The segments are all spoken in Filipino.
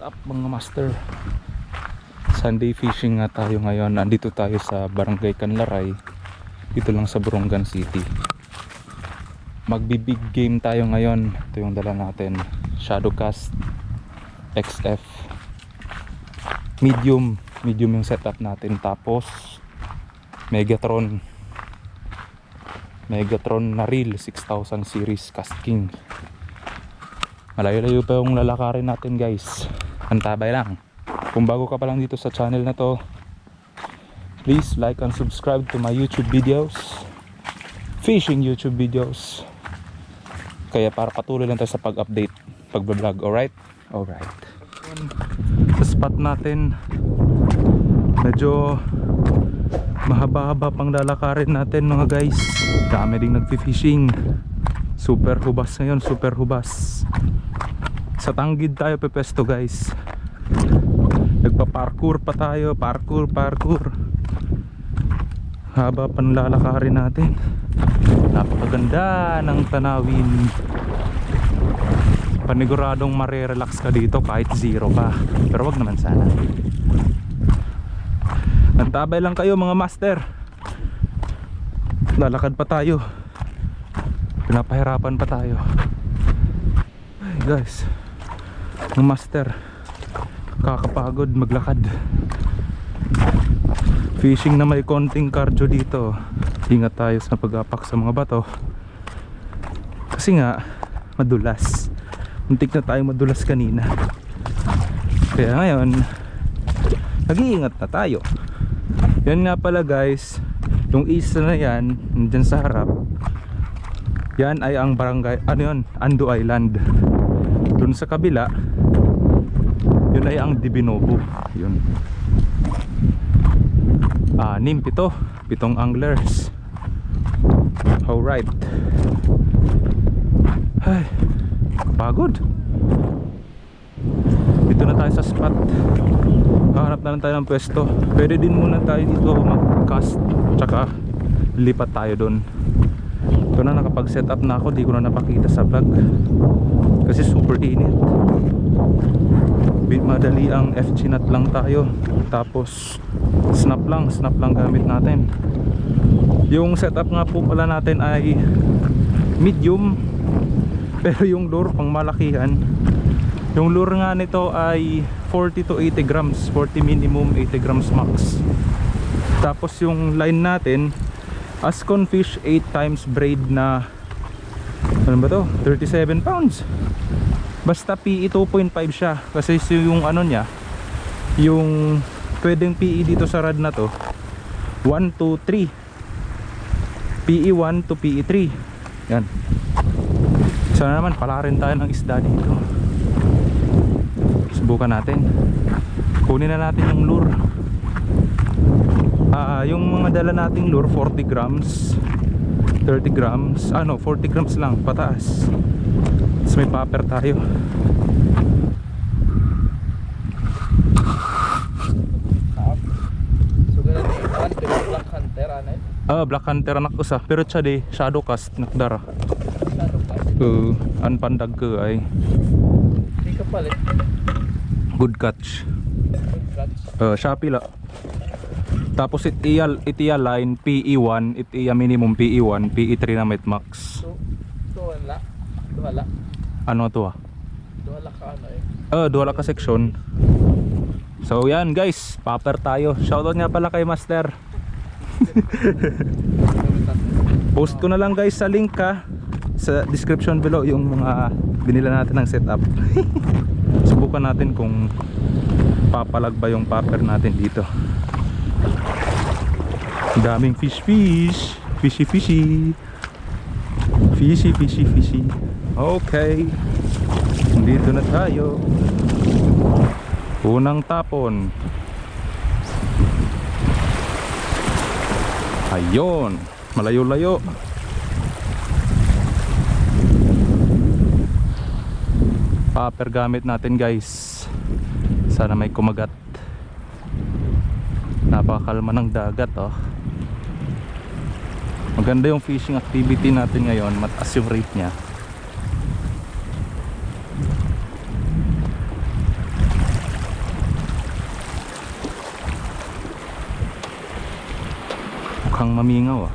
What's up mga master? Sunday fishing nga tayo ngayon. Nandito tayo sa Barangay Canlaray. Dito lang sa Borongan City. Magbi-big game tayo ngayon. Ito yung dala natin. Shadowcast XF. Medium. Medium yung setup natin. Tapos Megatron. Megatron na reel 6000 series casting. Malayo-layo pa yung lalakarin natin guys. Antabay lang. Kung bago ka pa lang dito sa channel na to, please like and subscribe to my YouTube videos. Fishing YouTube videos. Kaya para patuloy lang tayo sa pag-update, pag-vlog, alright? Alright. Sa spot natin, medyo mahaba-haba pang lalakarin natin mga guys. Dami ding nagfi-fishing. Super hubas ngayon, super hubas. Sa tanggid tayo pepesto guys. Nagpa-parkour pa tayo, parkour, parkour. Haba pa ng lalakarin natin. Napakaganda ng tanawin. Paniguradong marirelax ka dito kahit zero pa. Pero wag naman sana. Antabay lang kayo mga master. Lalakad pa tayo. Pinapahirapan pa tayo. Ay guys. Ang master. Kakapagod maglakad. Fishing na may konting cardio dito. Ingat tayo sa pag-apak sa mga bato. Kasi nga madulas. Muntik na tayo madulas kanina. Kaya ngayon nag-iingat na tayo. Yan nga pala guys, yung isa na yan, nandyan sa harap. Yan ay ang barangay, ano yun, Ando Island. Dun sa kabila, yun ay ang Dibinobo. Yun. Anim, pito. Pitong anglers. Alright. Ay, pagod. Dito na tayo sa spot. Hahanap na lang tayo ng pwesto. Pwede din muna tayo dito mag-cast. Tsaka lipat tayo doon. Ito na nakapag-set up na ako. Di ko na napakita sa vlog. Kasi super init. Madali ang FG nut lang tayo. Tapos snap lang. Snap lang gamit natin. Yung setup nga po pala natin ay medium. Pero yung lure pang malakihan. Yung lure nga nito ay 40 to 80 grams 40 minimum 80 grams max tapos yung line natin Ascon fish 8 times braid na ano ba to? 37 pounds. Basta PE 2.5 siya. Kasi yung ano niya yung pwedeng PE dito sa rad na to 1 to 3 PE 1 to PE 3 yan. Sana naman pala rin tayo ng isda dito. Subukan natin. Kunin na natin yung lure Ah, yung mga dala nating lure 40 grams 30 grams ano 40 grams lang pataas. Tapos may popper tayo. Black hunter ano ah black hunter anak usa pero siya di shadow cast nakdara. Uh, an pandag ke ay. Good catch. Good catch. uh, Shopee la tapos it iya it iya line PE1 it iya minimum PE1 PE3 na met max So, so wala. Wala. ano to ah Wala ka ano eh. Oh, duwala ka section. So yan guys, popper tayo. Shoutout nga pala kay Master. Post ko na lang guys sa link ka sa description below yung mga binila natin ng setup. Subukan natin kung papalag ba yung popper natin dito. Daming fish fish. Fishy fishy. Fishy fishy fishy. Okay. Dito na tayo. Unang tapon. Ayun. Malayo-layo. Paper gamit natin guys. Sana may kumagat. Napakakalma ng dagat oh maganda yung fishing activity natin ngayon mataas yung rate nya mukhang mamingaw ah.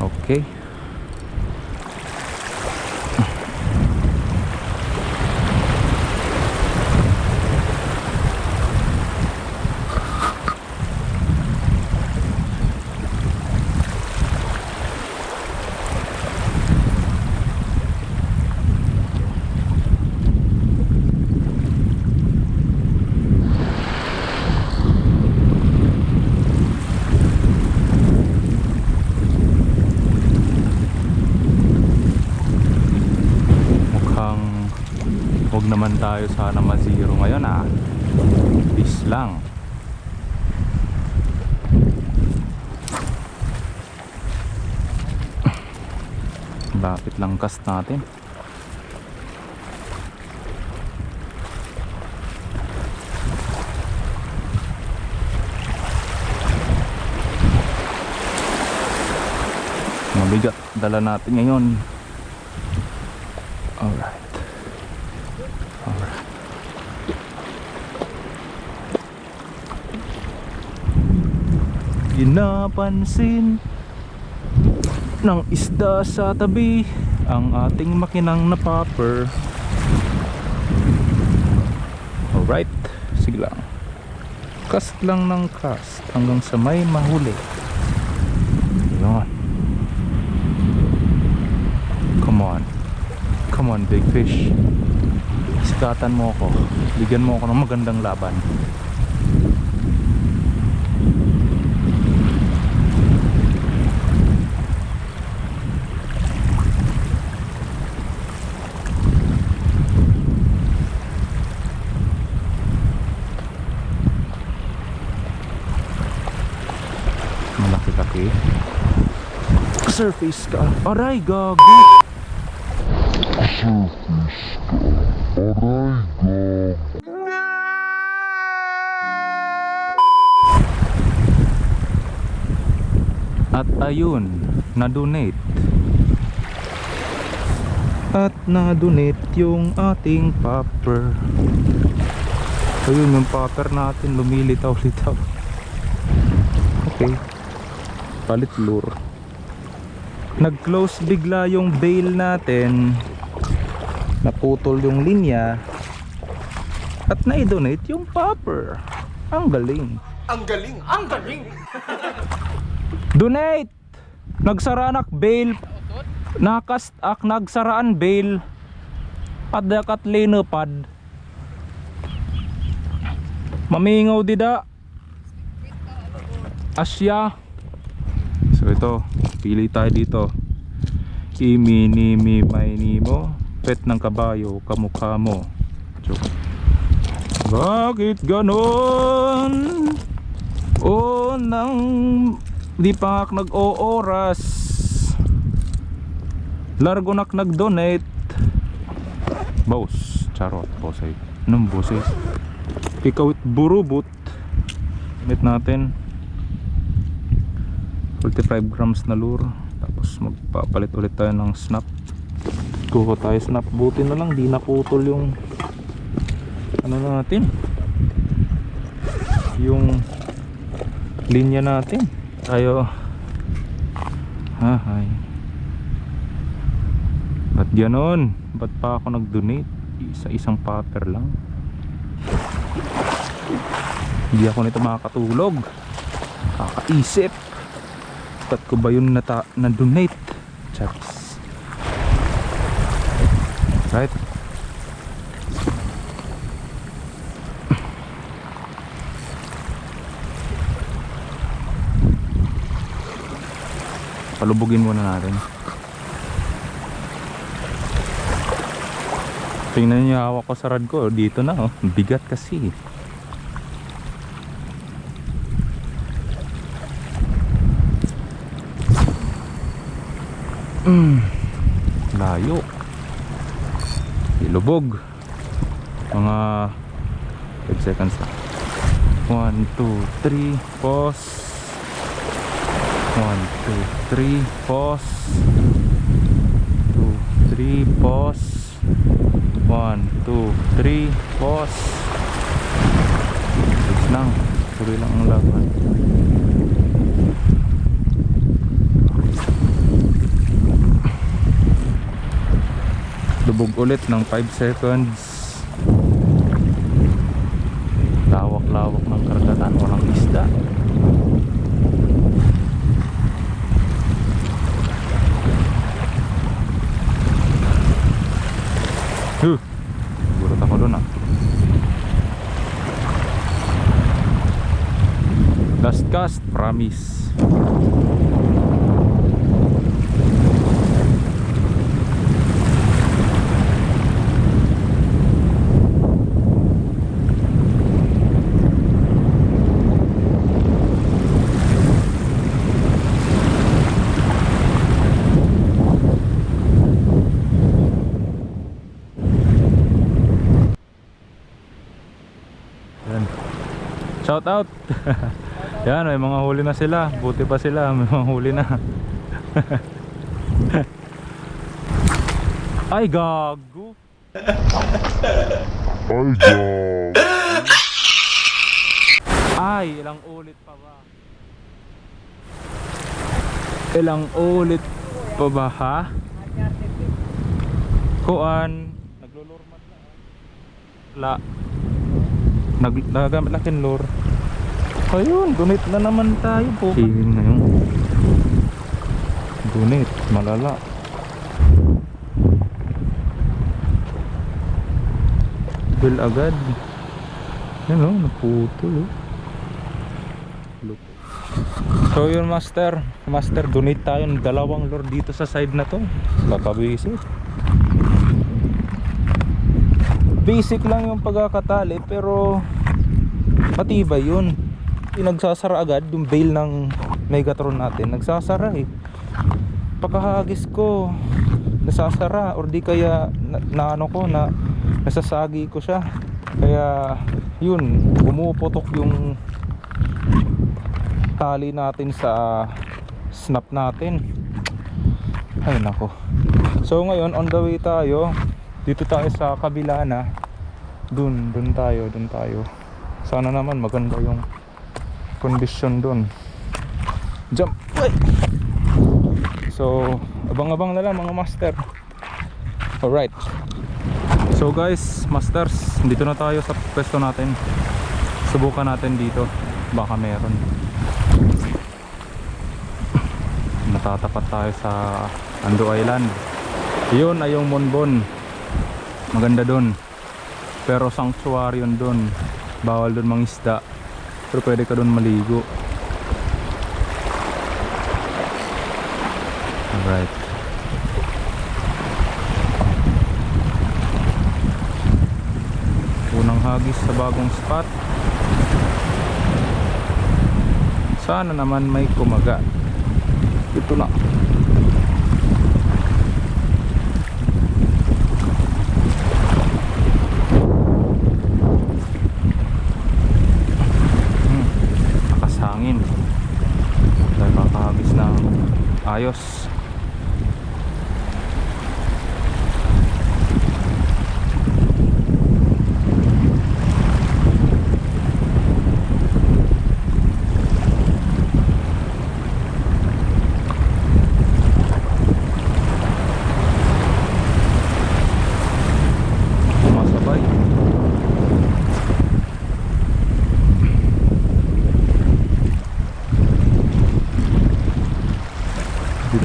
Okay. Tayo sana ma-zero ngayon ah. Peace lang. Lapit lang cast natin. Mabigat dala natin ngayon. Alright. Ginapansin ng isda sa tabi ang ating makinang na popper. Alright, sige lang. Cast lang ng cast hanggang sa may mahuli. Yun. Come on. Come on, big fish. Sikatan mo ako. Bigyan mo ako ng magandang laban. Surface ka. Aray, gago. At ayun, na-donate. At na-donate yung ating popper. Ayun yung popper natin lumilitaw-litaw. Okay. Palit lure. Nag-close bigla yung bail natin. Naputol yung linya. At na-donate yung popper. Ang galing. Ang galing! Ang galing! Donate! Nagsaranak bail. Nakast ak nagsaraan bail. Padakat linupad. Mamingaw dida. Asya. So ito, pili tayo dito. Imi, nimi, may nimo. Pet ng kabayo, kamukha mo. Joke. Bakit ganon? O nang di pa nga nag-o-oras Largo nak nag-donate Boss Charot Bosay Anong boses? Ikaw it burubot Gamit natin 45 grams na lure. Tapos magpapalit ulit tayo ng snap. Kuha tayo snap. Buti na lang di naputol yung Ano natin? Yung linya natin. Tayo hahay ba't ganon? Ba't pa ako nag donate isa isang popper lang. Hindi ako nito makakatulog. Kakaisip ba't ko ba yun nata na donate charis right? Palubugin muna natin. Tingnan niyo hawak ko sa rad ko. Dito na oh. Bigat kasi mm, layo. Ilubog. Mga 5 seconds lang. 1, 2, 3 pause. 1, 2, 3, pause. 2, 3, pause. 1, 2, 3, pause. Six lang. Tuloy lang ang laban. Lubog ulit ng 5 seconds. Lawak-lawak ng karagatan, walang isda. Huh! Gulat ako dun ah. Last cast, promise. Shout out. Yan, may mga huli na sila. Buti pa sila, may mga huli na. Ay, gago. Ay, ilang ulit pa ba? Ilang ulit pa ba ha? Kuan, naglulurman na. La. Nag nagamit na kinlor. Ayun, donate na naman tayo po. Singin na yun. Donate, malala. Bill agad. Yan o, naputol oh. Look. So yun master, master donate tayo ng dalawang lure dito sa side na to. Kakabisit. Basic lang yung pagkakatali pero matibay yun. Pinagsasara agad yung bail ng Megatron natin. Nagsasara eh. Pagkahagis ko nasasara or di kaya na, na ano ko na nasasagi ko siya. Kaya yun, pumuputok yung tali natin sa snap natin. Ay nako. So ngayon on the way tayo. Dito tayo sa kabila na. Dun, dun tayo, dun tayo. Sana naman maganda yung condition dun. Jump! Ay! So, abang-abang na lang mga master. Alright. So guys, masters, dito na tayo sa pwesto natin. Subukan natin dito. Baka meron. Natatapat tayo sa Ando Island. Yun ay yung Monbon. Maganda dun. Pero sanctuary yun dun. Bawal dun mangisda. Pero pwede ka dun maligo. Alright. Unang hagis sa bagong spot. Sana naman may kumaga. Ito na.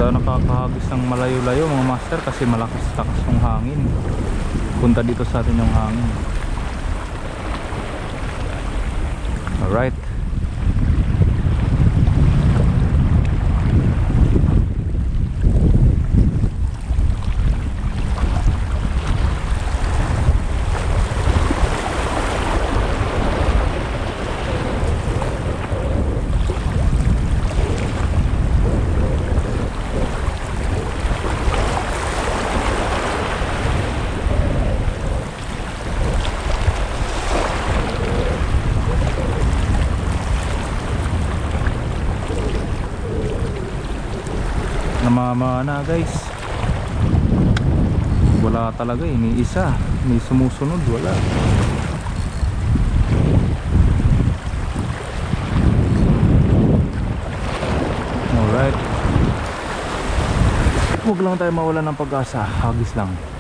Tayo nakakahagis ng malayo-layo mga master kasi malakas-takas yung hangin. Punta dito sa atin yung hangin. Alright. Tama na guys. Wala talaga eh. ini isa May sumusunod wala. Alright. Huwag lang tayo mawala ng pag-asa. Hagis lang.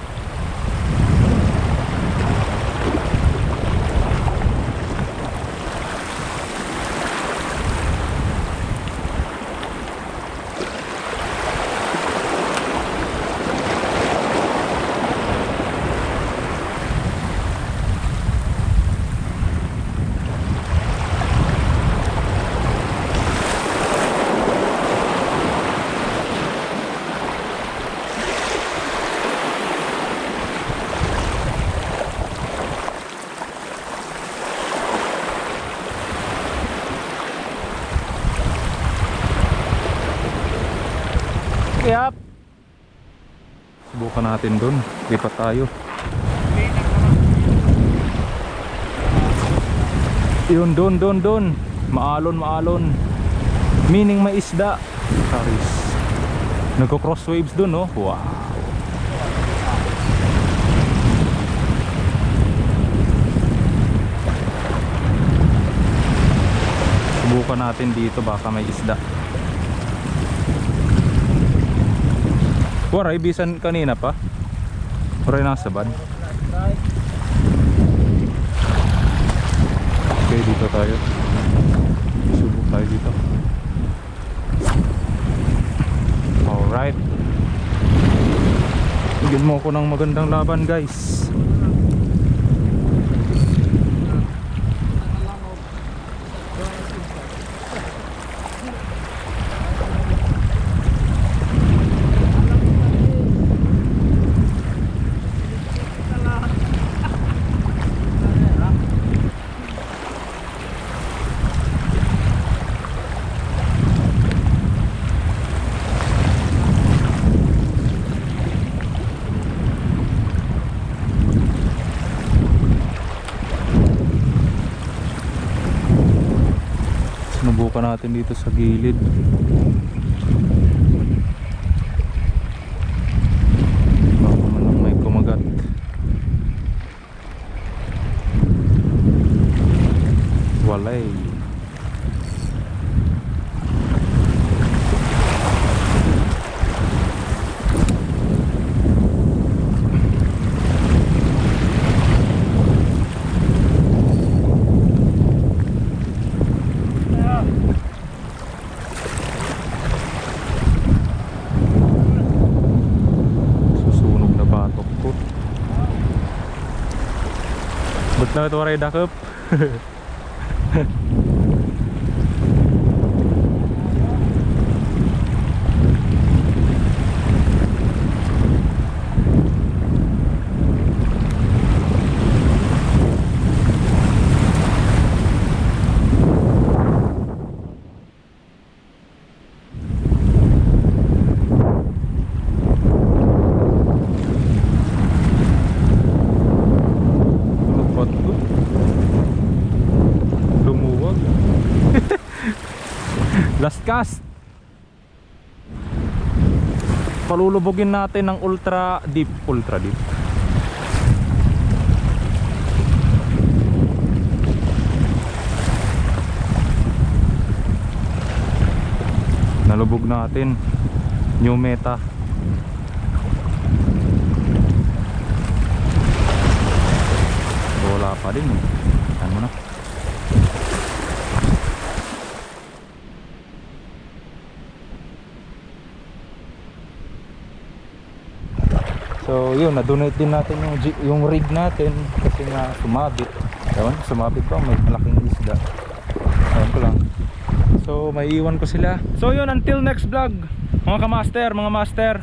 Yap. Subukan natin dun. Lipat tayo. Yun, dun, dun, dun. Maalon, maalon. Meaning may isda. Karis. Nagko-cross waves dun, no? Wow. Subukan natin dito baka may isda. Waray, bisan kanina pa. Waray nasa bad. Okay, dito tayo. Subok tayo dito. Alright. Bigyan mo ako ng magandang laban guys. Sinubukan natin dito sa gilid. Baka man lang may kumagat. Walay. Susunog na batok ko. Ba't na ito waray dakop? Lupot ko. Lumuwag. Last cast. Palulubogin natin ng ultra deep. Ultra deep. Nalubog natin. New meta. Wala pa din. Ano mo na? So yun, na-donate din natin yung, yung rig natin kasi nga sumabit. Ewan, sumabit pa, may malaking isda. Ewan ko lang. So may iwan ko sila. So yun, until next vlog. Mga kamaster, mga master.